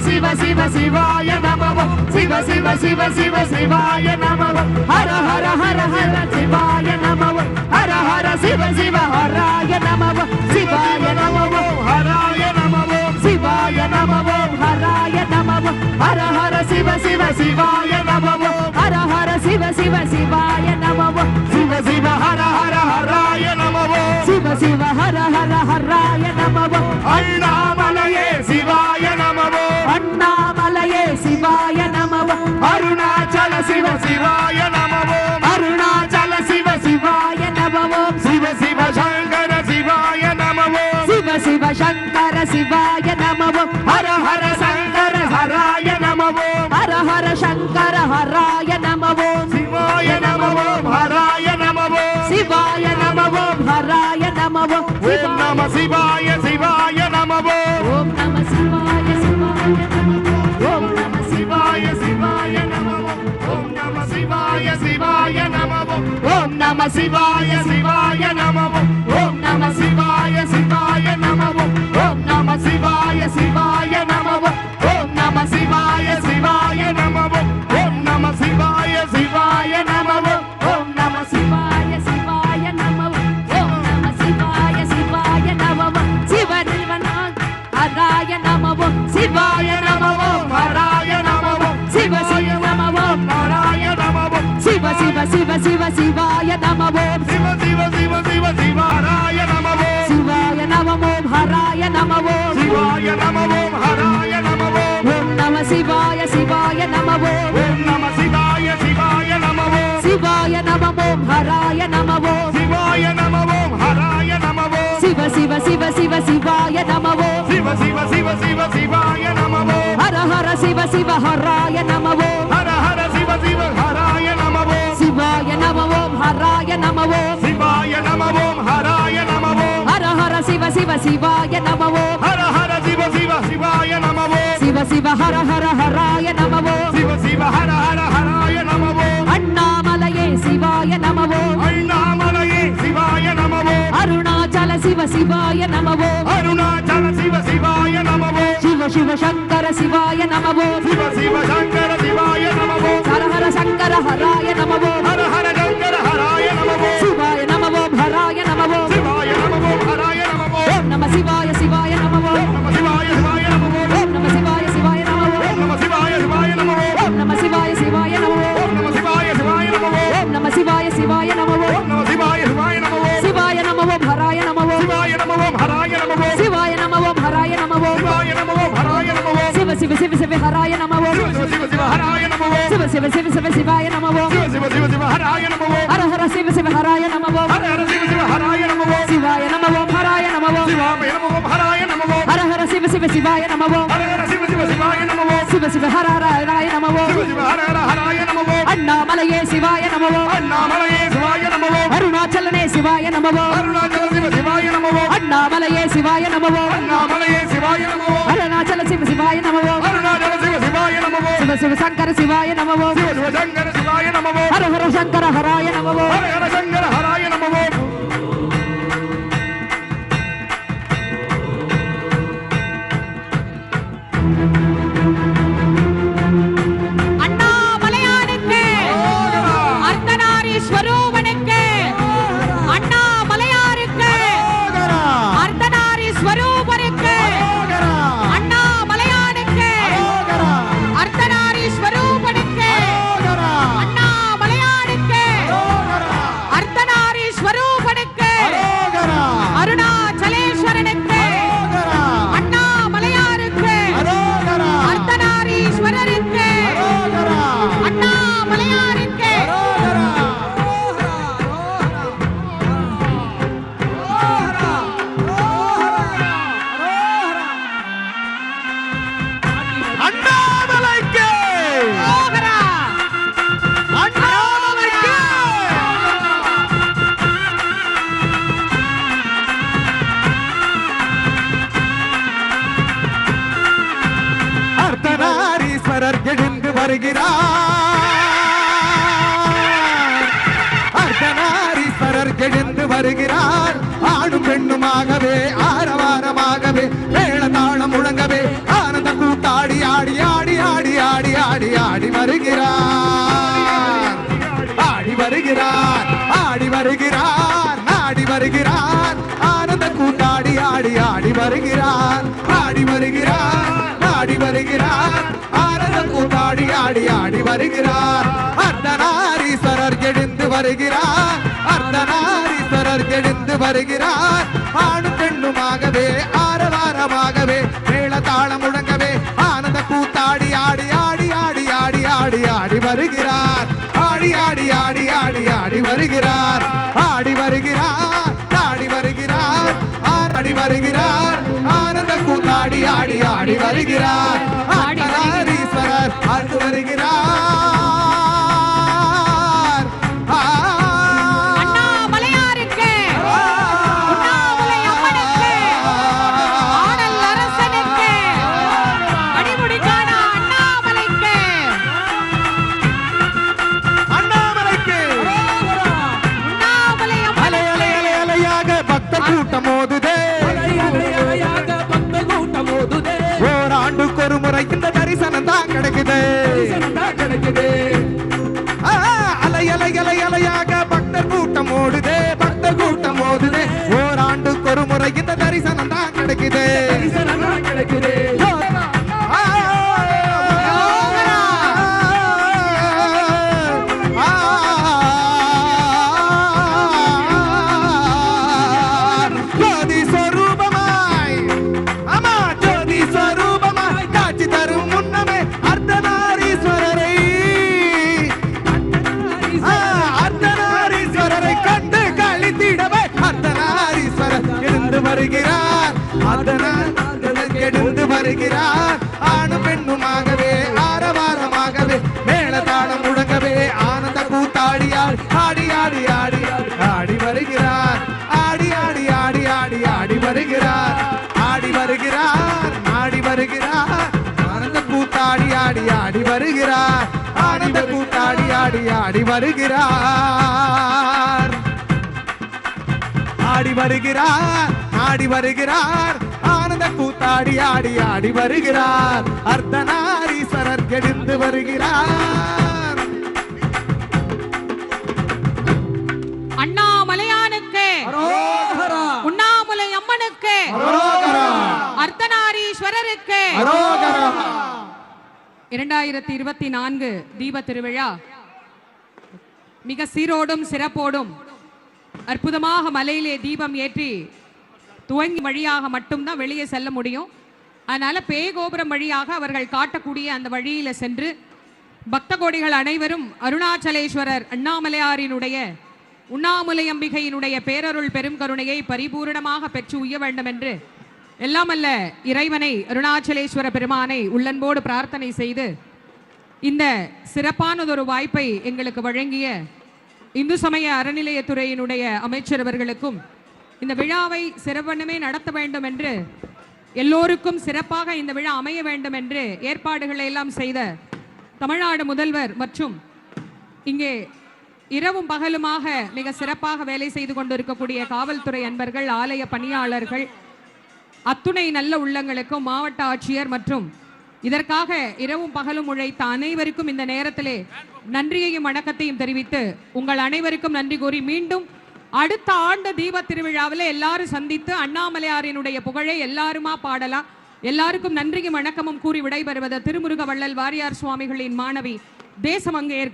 శివ శివ శివాయ నమవ శివ శివ శివ శివ శివాయ నమవ హర హర హర హర శివాయ నమవ హర హర శివ శివ హరాయ నమవ శివాయ నమవ హరాయ నమవ శివాయ నమవ హరాయ నమవ హర హర శివ శివ శివాయ నమవ ఓం నమ శివాయ శివాయ నమవో ఓం నమ శివాయ శివాయ నమవో ఓం నమ శివాయ శివాయ నమవో ఓం నమ. శివాయ నమో పరాయ నమో శివ శివ నమో పరాయ నమో శివ శివ శివ శివ శివాయ నమో శివ శివ శివ శివ శివారాయ నమో శివాయ నమో హరాయ నమో శివాయ నమో హరాయ నమో ఓం నమ శివాయ శివాయ శివ శివ శివ శివ శివాయ హర శివ శివ హరాయ నమవో. హర హర శివ శివ హరాయ నమవో. శివాయ నమవో హరాయ నమవో. శివాయ నమవో హరాయ నమవో. హర హర శివ శివ శివాయ నమవో. హర హర శివ శివ శివాయ నమవో. శివ శివ హర హర హరాయ నమవో. శివ శివ హర హర హరాయ నమవో. అన్నామలయే శివాయ నమవో. అన్నామలయే శివాయ నమవో. అరుణాచల శివ శివాయ నమవో. అరుణాచల శివ శంకర శివాయ నమో. శివ శివ శంకర శివాయ నమో. హర హర శంకర హరాయ నమో. హర హర శంకర హరాయ నమో. శివాయ నమో భరాయ నమో. శివాయ నమో భరాయ నమో. ఓం నమ శివాయ శివాయ నమో. నమ శివాయ శివాయ నమో. ఓం నమ శివాయ శివాయ నమో. నమ శివాయ శివాయ నమో. ఓం నమ శివాయ శివాయ నమో. నమ శివాయ శివాయ నమో. ఓం నమ శివాయ శివాయ శివ శివ శివ శివాయ నమ శివ శివ శివ శివ హరాయ నమ హర హర శివ శివ హరాయ నమ హర హర శివ శివ హరాయ నమ శివాయ నమ ఓం హరాయ నమ శివాయ నమ ఓం హరాయ నమ హర హర శివ శివ శివాయ నమ హర హర శివ శివ శివాయ నమ శివ శివ హర హరాయ నమ శివ శివ హర హర హరాయ నమ అన్నామలయే శివాయ నమ అన్నామలయే శివాయ నమ అరుణాచలనే శివాయ నమ అరుణాచల శివ శివాయ నమ అన్నామలయే శివాయ నమ అన్నామలయే శివాయ నమ శివశంకర శివాయ నమవో శివశంకర శివాయ నమవో హర హర శంకర హరాయ నమవో హర హర శంకర హరాయ வருகிறார். ஆணும் பெண்ணுமாகவே ஆரவாரமாகவே மேளதாளம் முழங்கவே ஆனந்த கூட்டாடி ஆடி ஆடி ஆடி ஆடி ஆடி ஆடி வருகிறார். ஆடி வருகிறார் ஆடி வருகிறார் ஆடி வருகிறார் ஆனந்த கூட்டாடி ஆடி ஆடி வருகிறார் ஆடி வருகிறார் ஆடி வருகிறார் ஆனந்த கூட்டாடி ஆடி ஆடி வருகிறார். அர்த்தனாரீஸ்வரர் எழுந்து வருகிறார். அர்த்தனா ஆணும் பெண்ணுமாகவே ஆரவாரமாகவே மேல தாளம் முழங்கவே ஆனந்த கூத்தாடி ஆடி ஆடி ஆடி ஆடி ஆடி ஆடி வருகிறார். ஆடி ஆடி ஆடி ஆடி ஆடி வருகிறார். ஆடி வருகிறார் ஆடி வருகிறார் ஆடி வருகிறார் ஆனந்த கூத்தாடி ஆடி ஆடி வருகிறார். வருகிறார். ஆணும் பெண்ணுமாகவே ஆரவாரமாகவே மேலதாளம் முழங்கவே ஆனந்த கூத்தாடியார் ஆடி ஆடி ஆடி ஆடி வருகிறார். ஆடி ஆடி ஆடி ஆடி ஆடி வருகிறார். ஆடி வருகிறார் ஆடி வருகிறார். ஆனந்த கூத்தாடி ஆடி ஆடி வருகிறார். ஆனந்த கூத்தாடி ஆடி ஆடி வருகிறார். ஆடி வருகிறார் ஆடி வருகிறார். கூத்தாடி ஆடி ஆடி வருகிறார். அர்த்தநாரீஸ்வரர் எழுந்து வருகிறார். அண்ணாமலையானுக்கு உண்ணாமலை அம்மனுக்கு அர்த்தநாரீஸ்வரருக்கு. இரண்டாயிரத்தி இருபத்தி நான்கு தீப திருவிழா. மிக சீரோடும் சிறப்போடும் அற்புதமாக மலையிலே தீபம் ஏற்றி துவங்கி வழியாக மட்டும்தான் வெளியே செல்ல முடியும். அதனால பேகோபுரம் வழியாக அவர்கள் காட்டக்கூடிய அந்த வழியில சென்று பக்த கோடிகள் அனைவரும் அருணாச்சலேஸ்வரர் அண்ணாமலையாரினுடைய உண்ணாமுலை அம்பிகையினுடைய பேரருள் பெரும் கருணையை பரிபூரணமாக பெற்று உய்ய வேண்டும் என்று எல்லாம் அல்ல இறைவனை அருணாச்சலேஸ்வர பெருமானை உள்ளன்போடு பிரார்த்தனை செய்து இந்த சிறப்பானதொரு வாய்ப்பை எங்களுக்கு வழங்கிய இந்து சமய அறநிலையத்துறையினுடைய அமைச்சர் அவர்களுக்கும் இந்த விழாவை சிறப்பனமே நடத்த வேண்டும் என்று எல்லோருக்கும் சிறப்பாக இந்த விழா அமைய வேண்டும் என்று ஏற்பாடுகளை எல்லாம் செய்த தமிழ்நாடு முதல்வர் மற்றும் இங்கே இரவும் பகலுமாக மிக சிறப்பாக வேலை செய்து கொண்டிருக்கக்கூடிய காவல்துறை அன்பர்கள் ஆலய பணியாளர்கள் அத்துணை நல்ல உள்ளங்களுக்கும் மாவட்ட ஆட்சியர் மற்றும் இதற்காக இரவும் பகலும் உழைத்த அனைவருக்கும் இந்த நேரத்திலே நன்றியையும் வணக்கத்தையும் தெரிவித்து உங்கள் அனைவருக்கும் நன்றி கூறி மீண்டும் அடுத்த ஆண்டு தீப திருவிழாவில் எல்லாரும் சந்தித்து அண்ணாமலையாரினுடைய புகழை எல்லாருமா பாடலாம். எல்லாருக்கும் நன்றியும் வணக்கமும் கூறி விடைபெறுவது திருமுருக வள்ளல் வாரியார் சுவாமிகளின் மாணவி தேசமங்கையர்